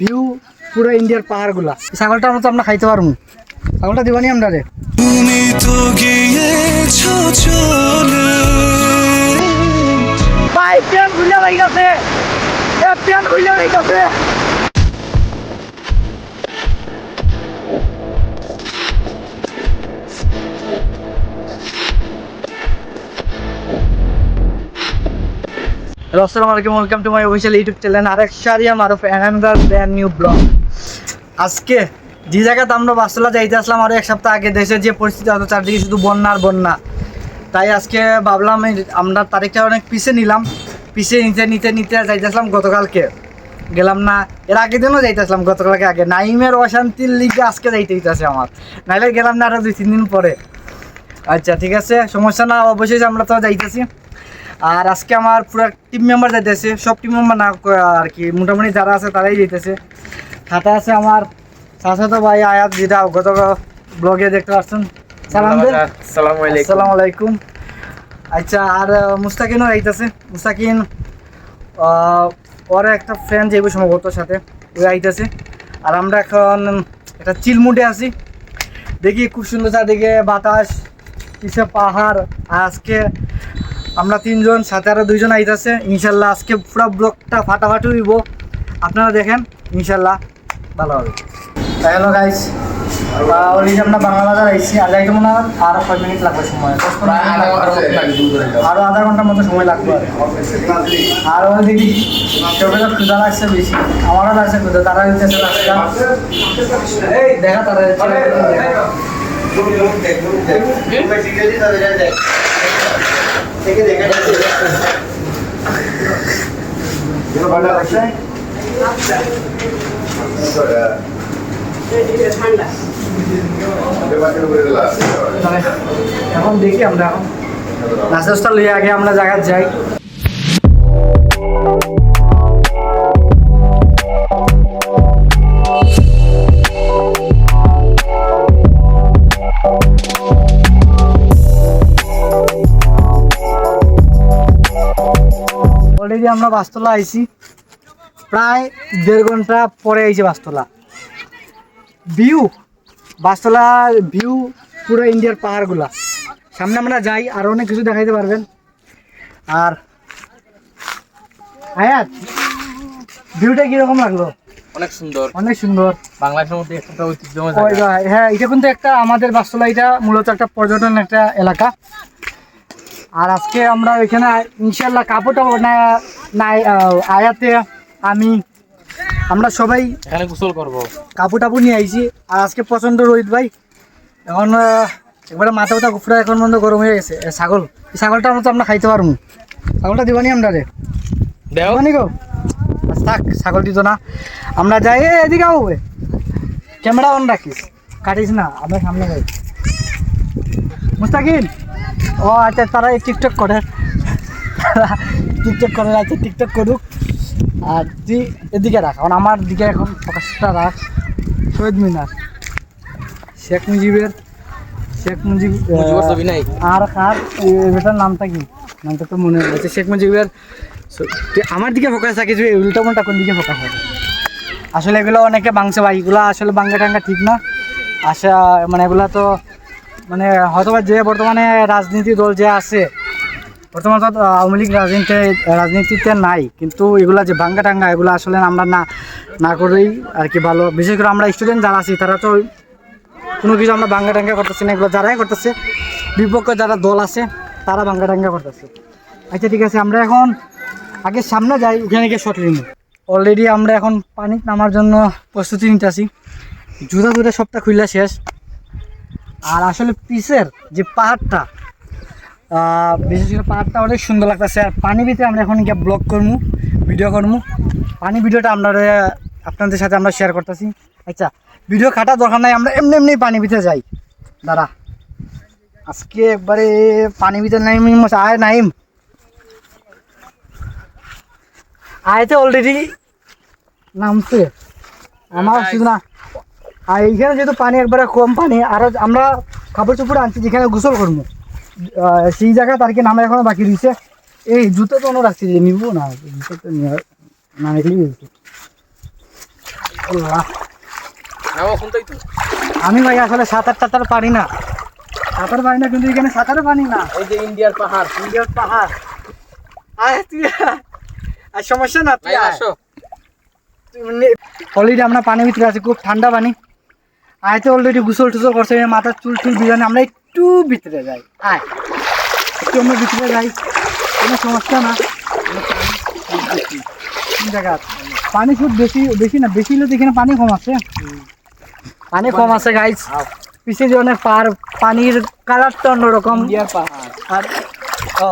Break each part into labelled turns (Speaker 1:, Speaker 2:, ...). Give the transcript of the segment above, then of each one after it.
Speaker 1: View পুরো ইন্ডিয়ার পাহাড়গুলা। এই ছাগলটা আমরা তো আমরা খাইতে পারব। ছাগলটা দিবানি আমরা রে?
Speaker 2: তুমি তো গিয়েছো চলে।
Speaker 1: ভাই প্যান খুলে গেছে এ প্যান খুলে হয়ে আসসালামু আলাইকুম welcome to my official YouTube channel আরেক Shariya Maruf another brand new vlog আজকে যে জায়গাতে আমরা বাসতলা যাইতে আসলাম, আরও এক সপ্তাহ আগে, দেশের যে পরিস্থিতি হতো চারদিকে শুধু বন্যা আর বন্যা। তাই আজকে ভাবলাম আমরা তারিখটা অনেক পিছিয়ে নিলাম। পিছিয়ে নিতে নিতে নিতে যাইতে আসলাম গতকালকে। গেলাম না, এর আগের দিনও যাইতে আসলাম, গতকালকে আগে। নাইমের অশান্তির লিগে আজকে যাইতে হইতেছে আমার। নাইলে গেলাম না আরও দুই, তিন দিন পরে। আচ্ছা ঠিক আছে, সমস্যা না, অবশ্যই আমরা তো যাইতেছি। আর আজকে আমার পুরো টিম মেম্বার যাইতেছে সব টিম মেম্বার না আর কি মোটামুটি যারা আছে তারাই যাইতেছে। সাথে আছে আমার চাচাতো ভাই আয়াত যেটা গত ব্লগে দেখতে পাচ্ছেন। সালাম
Speaker 3: আলাইকুম।
Speaker 1: আচ্ছা আর মুস্তাকিনও আইতাছে মুস্তাকিন ওর একটা ফ্রেন্ড যাইব সম্ভবত সাথে ওই আইতাছে আর আমরা এখন একটা চিলমুটে আছি। দেখি খুব সুন্দর চারদিকে বাতাস পিছে পাহাড়। আজকে আমরা তিনজন সাথে আরও দুইজন আইতাছে ইনশাল্লাহ আজকে পুরো ব্লগটা ফাটাফাটি হইব আপনারা দেখেন ইনশাল্লাহ ভালো হবে হ্যালো গাইস অলরেডি আমরা বাংলা বাজার আইছি আর যাইতে মনে হয় আরও কয় মিনিট লাগবে সময় দশ পনেরো মিনিট লাগবে। আরও আধা ঘণ্টার মতো সময় লাগবে আর ওই দিদি চোখে তো ক্ষুদা লাগছে বেশি আমারও লাগছে ক্ষুদা তারা দিতেছে দেখা তারা দেখা। তাহলে এখন দেখি আমরা। এখন নাস্তা লইয়ে আগে আমরা জায়গা যাই। আমরা বাসতলা আইছি। প্রায় দেড় ঘণ্টা পরে আইছি বাসতলা। ভিউ বাসতলা ভিউ পুরো ইন্ডিয়ার পাহাড়গুলা। সামনে আমরা যাই আর অনেক কিছু দেখাইতে পারবেন। আর আয়াত ভিউটা কীরকম লাগল?
Speaker 3: অনেক সুন্দর।
Speaker 1: অনেক সুন্দর।
Speaker 3: বাংলাদেশের মধ্যে একটা ঐতিহ্যময় জায়গা।
Speaker 1: হ্যাঁ এটা কিন্তু একটা আমাদের বাসতলা এটা মূলত একটা পর্যটন একটা এলাকা। আর আজকে আমরা ওইখানে ইনশাল্লাহ কাপড় টাপড় না নাই আয়াতে আমি আমরা সবাই
Speaker 3: এখানে গোসল করব।
Speaker 1: কাপড় টাপড় নিয়ে আইছি। আর আজকে প্রচণ্ড রোহিত ভাই। এখন একবারে মাথা ব্যথা পুরো এখন বন্ধ গরম হয়ে গেছে। ছাগল। ছাগলটা আমরা তো আমরা খাইতে পারব। ছাগলটা দিবানি আমরা রে? দিবানি গো? থাক ছাগল দিত না। আমরা যাই এদিকে আও ক্যামেরা অন রাখিস। কাটিস না আমরা সামনে যাই। মুস্তাকিন ও আচ্ছা তারা এই টিকটক করে। টিকটক করে আচ্ছা টিকটক করুক। আর তুই এদিকে রাখ কারণ আমার দিকে এখন ফোকাসটা রাখ। শহীদ মিনার শেখ মুজিবের শেখ মুজিব আর এটার নামটা কি? নামটা তো মনে হচ্ছে শেখ মুজিবের আমার দিকে ফোকাস থাকিস তুই উল্টা পাল্টা কোন দিকে ফোকাস হবে। আসলে এগুলো অনেকে বাংছে ভাই এগুলো আসলে বাঙ্গা টাঙ্গা ঠিক না। আসা মানে এগুলা তো মানে হয়তোবা যে বর্তমানে রাজনীতি দল যে আছে বর্তমানে আওয়ামী লীগ রাজনীতি রাজনীতিতে নাই, কিন্তু এগুলা যে ভাঙ্গা টাঙ্গা, এগুলো আসলে আমরা না না করেই আর কি ভালো। বিশেষ করে আমরা স্টুডেন্ট যারা আছি, তারা তো কোনো কিছু আমরা বাঙ্গা টাঙ্গা করতেছি না, এগুলো যারাই করতেছে, বিপক্ষে যারা দল আছে, তারা বাঙ্গা টাঙ্গা করতেছে। আচ্ছা ঠিক আছে, আমরা এখন আগে সামনে যাই, ওখানে গিয়ে শর্ট নিব। অলরেডি আমরা এখন পানি নামার জন্য প্রস্তুতি নিতেছি জুতা জুতা সবটা খুললে শেষ। আর আসলে পিসের যে পাহাড়টা বিশেষ করে পাহাড়টা অনেক সুন্দর লাগতেছে। আর পানি ভিতরে আমরা এখন গিয়ে ব্লগ করব ভিডিও করব পানি ভিডিওটা আমরা আপনাদের সাথে আমরা শেয়ার করতেছি। আচ্ছা ভিডিও কাটা দরকার নাই আমরা এমনি এমনি পানি ভিতরে যাই। দাঁড়া। আজকে একবারে পানি ভিতরে নাইম আয় নাইম। আয়তে অলরেডি নামছে আমার শুধু না। আর এইখানে যেহেতু পানি একবারে কম পানি আর আমরা কাপড় চোপড় আনছি যেখানে গোসল করব সেই জায়গায় তার কি নামে এখনও বাকি রয়েছে এই জুতো তো অন্য রাখছি যে নিবো না জুতো তো না আমি ভাই আসলে সাঁতার টাতার পারি না। সাঁতার পারি না কিন্তু এখানে সাঁতারও পারি না।
Speaker 3: এই যে ইন্ডিয়ার পাহাড়।
Speaker 1: ইন্ডিয়ার পাহাড়। আয় তুই আর সমস্যা না তুই।
Speaker 3: আসো।
Speaker 1: অলরেডি আমরা পানির ভিতরে আছি খুব ঠান্ডা পানি। আয় তো অলরেডি গুসল টুসল করছে মাথার চুল চুল বিজানে আমরা একটু ভিতরে যাই। আয়। একটু আমরা ভিতরে যাই। কোনো সমস্যা না। জায়গা? পানি খুব বেশি বেশি না বেশি হলে তো এখানে পানি কম আছে। পানি কম আছে গাইস পিছিয়ে যে অনেক পার পানির কালারটা অন্যরকম।
Speaker 3: ইন্ডিয়ার পাহাড়।
Speaker 1: আর ও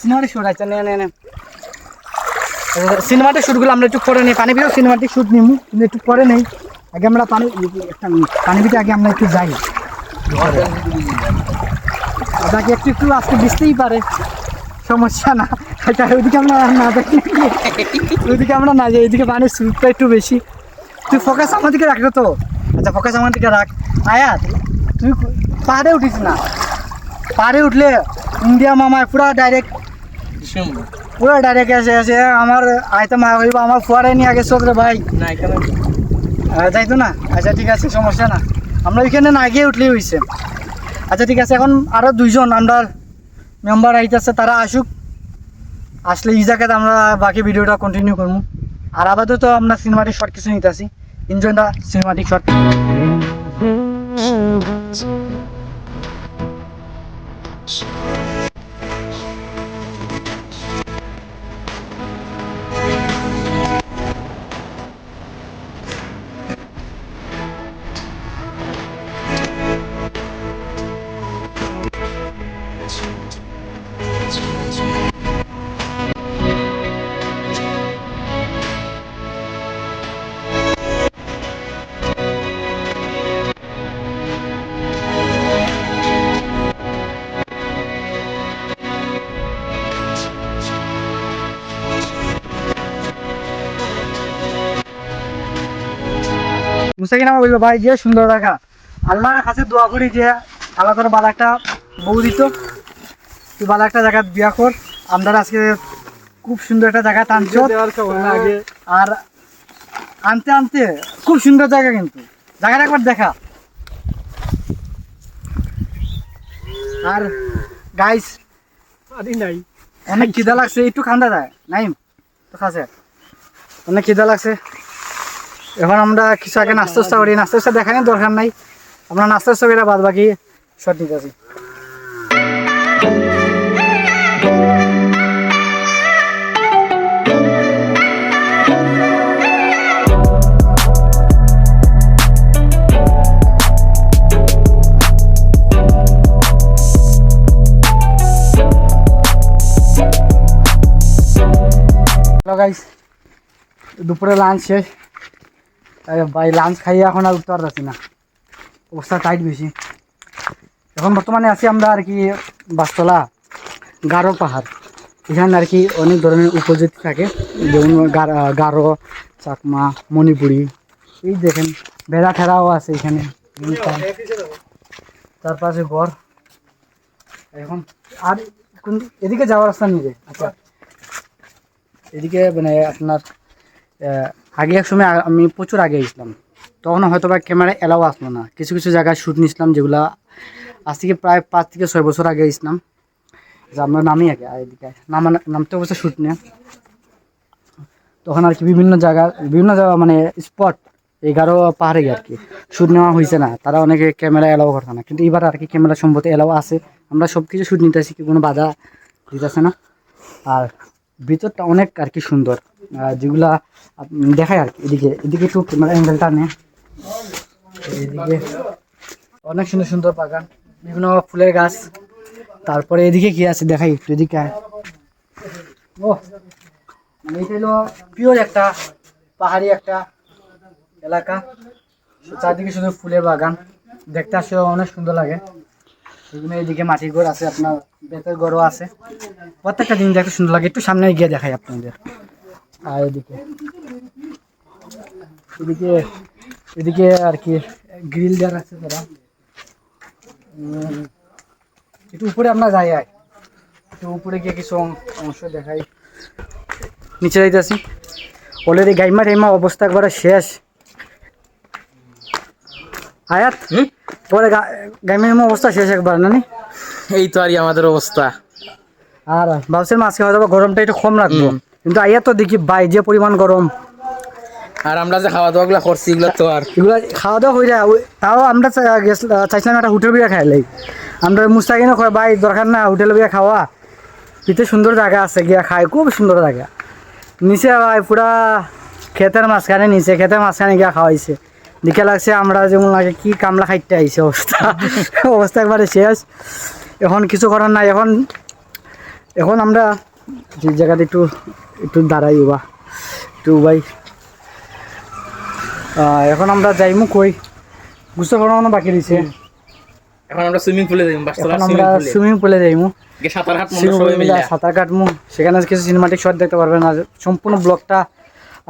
Speaker 1: সিনেমাটিক শুট আছে। নে নে সিনেমাটিক শ্যুটগুলো আমরা একটু পরে নিই। পানি ভিতরে সিনেমাটিক শ্যুট নিমু। কিন্তু একটু পরে নেই। আগে আমরা পানি একটা পানি ভিতরে আগে আমরা একটু যাই। আপনাকে একটু একটু আজকে বুঝতেই পারে? সমস্যা না। এটা ওইদিকে আমরা না দেখি। ওইদিকে আমরা না যাই এইদিকে পানির স্রোতটা একটু বেশি। তুই ফোকাস আমার দিকে রাখল তো? আচ্ছা ফোকাস আমার দিকে রাখ। আয়াত তুই পাহাড়ে উঠিস না। পাহাড়ে উঠলে ইন্ডিয়া মামায় পুরা ডাইরেক্ট পুরো ডাইরেক্ট এসে এসে আমার আয়তো মা হইব আমার ফুয়ারে নিয়ে আগে চোখ রে ভাই।
Speaker 3: না এখানে
Speaker 1: যাইতো না? আচ্ছা ঠিক আছে সমস্যা না। আমরা ওইখানে না গিয়ে উঠলেই হয়েছে আচ্ছা ঠিক আছে, এখন আরও দুইজন আমরা মেম্বার আইতেছে, তারা আসুক। আসলে এই জায়গাতে আমরা বাকি ভিডিওটা কন্টিনিউ করব। আর আপাতত আমরা সিনেমাটিক শর্ট কিছু নিতেছি। Enjoy the cinematic shot Musakin আমার বলল ভাই যে সুন্দর দেখা। আল্লাহর কাছে দোয়া করি যে আল্লাহ তোর ভালো একটা বউ দিত। তুই ভালো একটা জায়গা বিয়া কর। আমরা আজকে খুব সুন্দর একটা জায়গা টানছ। আর আনতে আনতে খুব সুন্দর জায়গা কিন্তু। জায়গাটা একবার দেখা। আর গাইস নাই। অনেক খিদা লাগছে। একটু খান্দা যায় নাইম তো খাসে অনেক খিদা লাগছে। এখন আমরা কিছু আগে নাস্তা টাস্তা করি। নাস্তা টাস্তা দেখানোর দরকার নাই। আমরা নাস্তা টাস্তা করে বাদ বাকি শট নিতেছি গাইস দুপুরে লাঞ্চ শেষ। ভাই লাঞ্চ খাইয়ে এখন আর উঠতে পারতেছি না। অবস্থা টাইট বেশি। এখন বর্তমানে আছি আমরা আর কি বাসতলা গারো পাহাড়। এখানে আর কি অনেক ধরনের উপজাতি থাকে, যেমন গারো, চাকমা, মণিপুরি। এই দেখেন, ভেড়া ঠেরাও আছে এখানে। তার পাশে ঘর এখন আর কোন এদিকে যাওয়ার রাস্তা যায় আচ্ছা। এদিকে মানে আপনার আগে এক সময় আমি প্রচুর আগে গেছিলাম তখন হয়তো বা ক্যামেরা এলাও আসলো না। কিছু কিছু জায়গায় শ্যুট নিয়েছিলাম যেগুলা আজ থেকে প্রায় পাঁচ থেকে ছয় বছর আগে গেছিলাম যে আমরা নামি আগে এদিকে নামা নামতে অবশ্য শ্যুট নিয়ে তখন আর কি বিভিন্ন জায়গা বিভিন্ন জায়গা মানে স্পট এগারো পাহাড়ে আর কি শ্যুট নেওয়া হয়েছে না। তারা অনেকে ক্যামেরা এলাও করতো না। কিন্তু এবার আর কি ক্যামেরা সম্ভবত এলাও আছে। আমরা সব কিছু শ্যুট নিতেছি কি কোনো বাধা দিতেছে না। আর ভিতরটা অনেক আর কি সুন্দর। যেগুলা দেখায় আর কি, এদিকে এদিকে একটু ক্যামেরা অ্যাঙ্গেলটা নে। এদিকে অনেক সুন্দর সুন্দর বাগান, বিভিন্ন ফুলের গাছ। তারপরে এদিকে কি আছে দেখাই একটু, এদিকে ও মানে এটা হলো পিওর একটা পাহাড়ি একটা এলাকা। চারদিকে শুধু ফুলের বাগান, দেখতে আসলে অনেক সুন্দর লাগে। এদিকে মাটির ঘর আছে, আপনার বেতের ঘরও আছে। প্রত্যেকটা জিনিস দেখতে সুন্দর লাগে, একটু সামনে গিয়ে দেখাই আপনাদের। আর এদিকে এদিকে এদিকে আর কি গ্রিল দেওয়া আছে তারা। একটু উপরে আপনার যাই, আয়। একটু উপরে গিয়ে কিছু অংশ দেখাই। নিচে যাইতেছি। অলরেডি গাইমা টাইমা অবস্থা একবারে শেষ। আয়াত পরে গ্রামের অবস্থা শেষ একবার না?
Speaker 3: এই তো আর আমাদের অবস্থা।
Speaker 1: আর ভাবছিলাম আজকে হয়তো গরমটা একটু কম রাখব কিন্তু আইয়া তো দেখি বাই যে পরিমাণ গরম।
Speaker 3: আর আমরা যে খাওয়া দাওয়া গুলা করছি এগুলো তো আর
Speaker 1: এগুলো খাওয়া দাওয়া হয়ে যায় তাও আমরা চাইছিলাম একটা হোটেল বিয়ে খাইলাই আমরা মুস্তাকিনও কয় ভাই দরকার না হোটেল বিয়ে খাওয়া। পিতে সুন্দর জায়গা আছে গিয়া খাই খুব সুন্দর জায়গা। নিচে ভাই পুরা ক্ষেতের মাঝখানে নিচে ক্ষেতের মাঝখানে গিয়া খাওয়াইছে। দিকে লাগছে আমরা যেমন লাগে কি কামলা খাইতে আইছে অবস্থা। অবস্থা একবারে শেষ। এখন কিছু করার নাই। এখন এখন আমরা যে জায়গাটা একটু একটু দাঁড়াই বা একটু ভাই এখন আমরা যাইমু কই? বুঝতে পারব বাকি দিছে
Speaker 3: এখন আমরা সুইমিং পুলে যাই বাসতলা
Speaker 1: এখন আমরা সুইমিং পুলে যাইমু।
Speaker 3: সাঁতার
Speaker 1: কাটমু সেখানে কিছু সিনেমাটিক শট দেখতে পারবেন। আর সম্পূর্ণ ব্লগটা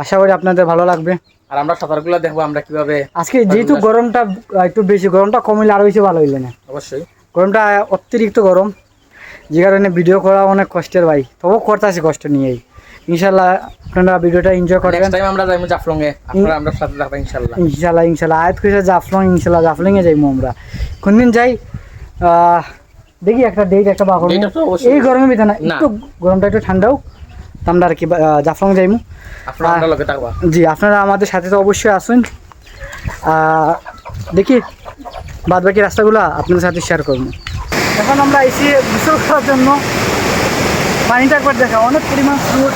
Speaker 1: আশা করি আপনাদের ভালো লাগবে।
Speaker 3: আর আমরা সাঁতারগুলা দেখব আমরা কীভাবে
Speaker 1: আজকে যেহেতু গরমটা একটু বেশি গরমটা কমিলে আরও বেশি ভালো হইলে না।
Speaker 3: অবশ্যই।
Speaker 1: গরমটা অতিরিক্ত গরম যে কারণে ভিডিও করা অনেক কষ্টের ভাই। তবুও করতেছি কষ্ট নিয়েই। ইনশাল্লাহ আপনারা ভিডিওটা এনজয় করবেন।
Speaker 3: নেক্সট টাইম আমরা যাইবো জাফলং এ আপনারা আমরা সাথে থাকব ইনশাআল্লাহ।
Speaker 1: ইনশাল্লাহ ইনশাল্লাহ আয়াত করেছে জাফলং ইনশাল্লাহ জাফলংয়ে যাইবো আমরা। কোনদিন যাই আহ, দেখি একটা ডেট একটা বা। এই গরমের ভিতরে না গরমটা একটু ঠান্ডাও। তো আমরা আর কি জাফলং যাইমু। জি আপনারা আমাদের সাথে তো অবশ্যই আসুন। দেখি বাদ বাকি রাস্তাগুলো আপনাদের সাথে শেয়ার করব। এখন আমরা এসে গোসল করার জন্য পানিটা একবার দেখা অনেক পরিমাণ স্রোত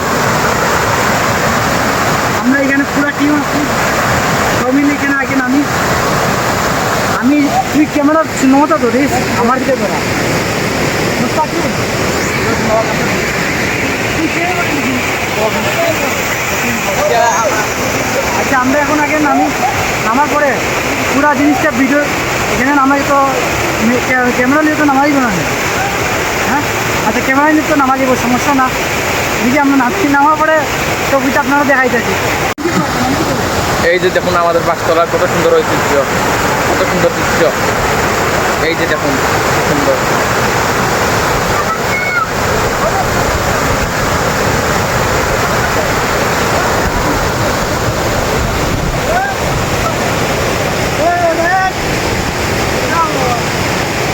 Speaker 1: আমরা এখানে পুরো টিম আছি। মিলে এখানে আগে নামি। আমি তুই ক্যামেরা নমতা ধরিস আমার দিকে ধরা। আচ্ছা আমরা এখন আগে নামি নামার পরে পুরো জিনিসটা ভিডিও এখানে নামাই তো ক্যামেরা নিয়ে তো নামাই না। হ্যাঁ? আচ্ছা ক্যামেরা নিয়ে তো নামা যাব সমস্যা না। যদি আমরা নামছি, নামার পরে ছবিটা আপনারা দেখাইতেছি।
Speaker 3: এই যে দেখুন আমাদের বাসতলার কত সুন্দর ঐতিহ্য, কত সুন্দর দৃশ্য। এই যে দেখুন সুন্দর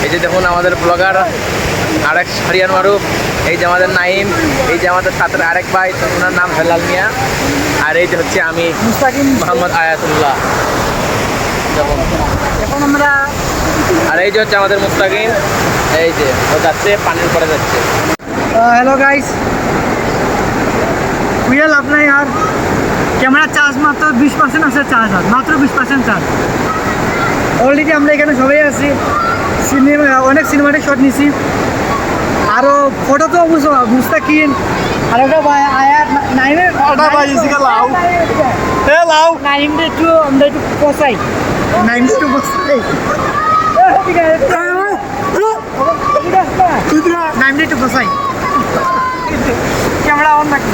Speaker 3: এই যে দেখুন আমাদের ব্লগার আরেক হারিয়ান মারুফ এই যে আমাদের নাইম এই যে আমাদের সাথে আরেক ভাই ওনার নাম হেলাল মিয়া আর এই যে হচ্ছে আমি
Speaker 1: মুস্তাকিম।
Speaker 3: মোহাম্মদ আয়াতুল্লাহ।
Speaker 1: এখন আমরা
Speaker 3: আর এই যে হচ্ছে আমাদের মুস্তাকিম এই যে ও যাচ্ছে পানির পরে যাচ্ছে।
Speaker 1: হ্যালো গাইস লাভ নাই আর। ক্যামেরা চার্জ মাত্র বিশ পার্সেন্ট আছে চার্জ আর। মাত্র বিশ পার্সেন্ট চার্জ অলরেডি আমরা এখানে সবাই আছি। সিনেমা অনেক সিনেমাটিক শট নিছি। আরও ফটো তো মুস্তাকিন আর একটা ভাই আয়াত নাইনের
Speaker 4: ওটা এদিকে লাও। এ লাও
Speaker 1: নাইনটা একটু আমরা একটু নাইনটা একটু পচাই ঠিক আছে নাইনটা একটু পচাই ক্যামেরা অন রাখি।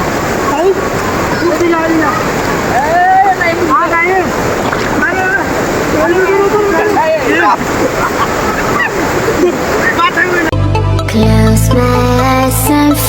Speaker 5: and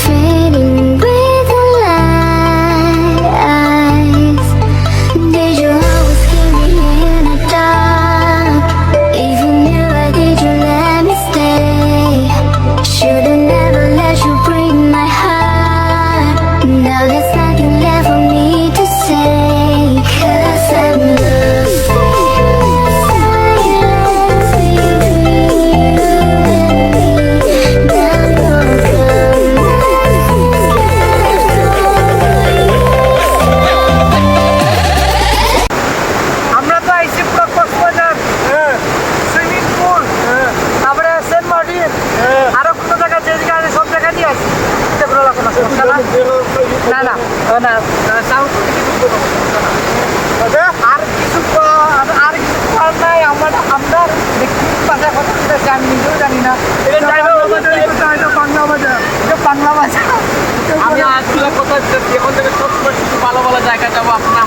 Speaker 1: কথা আমি নিজেও জানি না। বাংলা ভাষা এটা বাংলা ভাষা।
Speaker 3: আমি আজগুলো কথা এখন থেকে সব শুধু ভালো ভালো জায়গায় যাব আপনারা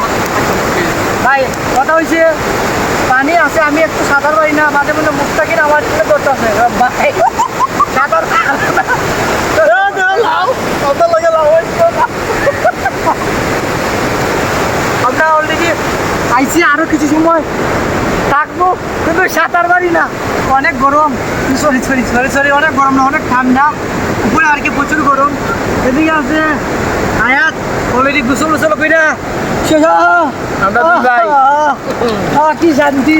Speaker 1: ভাই কথা হয়েছে পানি আছে আমি একটু সাঁতার পারি না মাঝে মধ্যে মুখটা কিনা আমার দিকে ধরতেছে ভাই সাঁতার আমরা অলরেডি আইসি আরও কিছু সময়। থাকব কিন্তু সাঁতার পারি না। অনেক গরম। সরি সরি সরি সরি অনেক গরম না অনেক ঠান্ডা। উপরে আর কি প্রচুর গরম। এদিকে আছে আয়াত অলরেডি গোসল গোসল কইরা শেষ।
Speaker 3: আমরা ভাই।
Speaker 1: কি শান্তি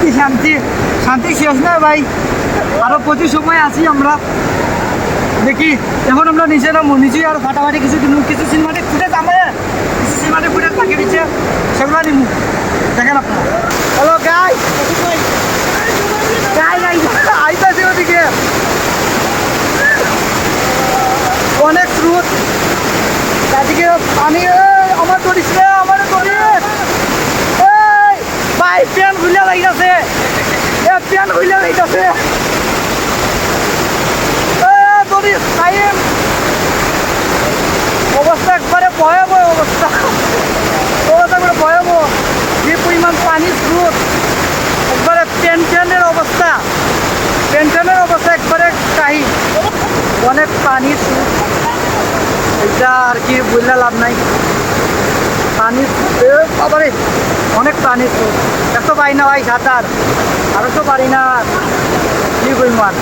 Speaker 1: কি শান্তি। শান্তি শেষ না ভাই। আরও প্রচুর সময় আছি আমরা। দেখি এখন আমরা নিচে নামবো। নিচে আর ফাটাফাটি কিছু কিছু সিনেমাটিক ফুটেজ আমাদের সিনেমাটিক ফুটেজ বাকি দিচ্ছে, সেগুলো নিবো দেখেন আপনারা। হ্যালো গাই গাই গাই আইতাছি ওদিকে। অনেক স্রোত চারদিকে পানি আমার ধরিস রে আমার ধরিস এই, ভাই প্যান খুলিয়া লাগিয়েছে প্যান খুলিয়া লাগিয়েছে ধরিস টাইম ভয়াবহ অবস্থা। অবস্থা একবারে ভয়াবহ। যে পরিমাণ পানি স্রোত। একবারে টেনশনের অবস্থা। টেনশনের অবস্থা একবারে কাহি। অনেক পানি স্রোত। এটা আর কি বললে লাভ নাই। পানি এ বাবারে, অনেক পানি স্রোত। এত পারি না ভাই সাঁতার। আরও তো পারি না। কি করব আর?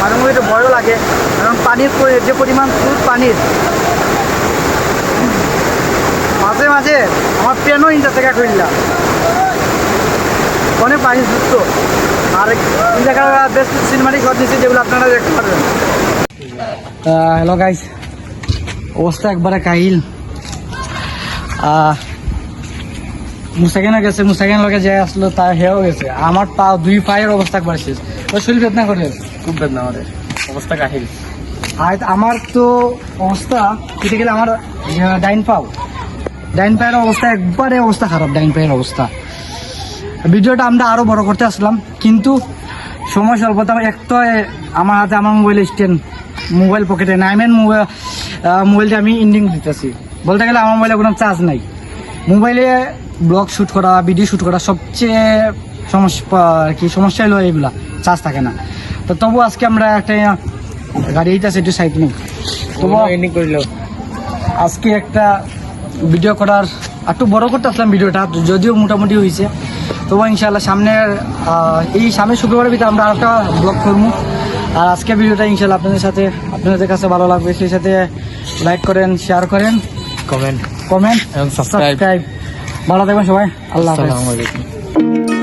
Speaker 1: মাঝে মধ্যে ভয়ও লাগে। কারণ পানির যে পরিমাণ স্রোত পানির মাঝে মাঝে আমার পেনও ইঞ্চা থেকে খুললাম অনেক পানি যুক্ত। আর জায়গায় বেশ সিনেমাটিক শট নিচ্ছে যেগুলো আপনারা দেখতে পারবেন। হ্যালো গাইস অবস্থা একবারে কাহিল। মুসাকিনা গেছে মুসাকিন লগে যে আসলো তা হেও গেছে। আমার পা দুই পায়ের অবস্থা একবার শেষ। তো শরীর বেদনা করে।
Speaker 3: খুব বেদনা আমাদের অবস্থা কাহিল।
Speaker 1: আর আমার তো অবস্থা কেটে গেলে আমার ডাইন পাও। ডাইন পায়ের অবস্থা একবারে অবস্থা খারাপ ডাইন পায়ের অবস্থা। ভিডিওটা আমরা আরও বড় করতে আসলাম কিন্তু সময় স্বল্পতা এক তো আমার হাতে আমার মোবাইল স্ট্যান্ড মোবাইল পকেটে নাই। মেন মোবাইল মোবাইলটা আমি ইন্ডিং দিতেছি। বলতে গেলে আমার মোবাইলে কোনো চার্জ নাই। মোবাইলে ব্লগ শ্যুট করা ভিডিও শ্যুট করা সবচেয়ে সমস্যা আর কি সমস্যা হলো এইগুলা চার্জ থাকে না। তো তবু আজকে আমরা একটা গাড়ি এইটাছে একটু সাইড নেই তবু
Speaker 3: এন্ডিং করিল।
Speaker 1: আজকে একটা ভিডিও করার একটু বড় করতে আসলাম ভিডিওটা যদিও মোটামুটি হয়েছে। তবু ইনশাল্লাহ সামনের এই সামনের শুক্রবারের ভিতরে আমরা আরেকটা ব্লগ করব। আর আজকে ভিডিওটা ইনশাল্লাহ আপনাদের সাথে আপনাদের কাছে ভালো লাগবে সেই সাথে লাইক করেন শেয়ার করেন
Speaker 3: কমেন্ট
Speaker 1: কমেন্ট সাবস্ক্রাইব ভালো থাকবেন সবাই আল্লাহ
Speaker 3: আসসালামু আলাইকুম।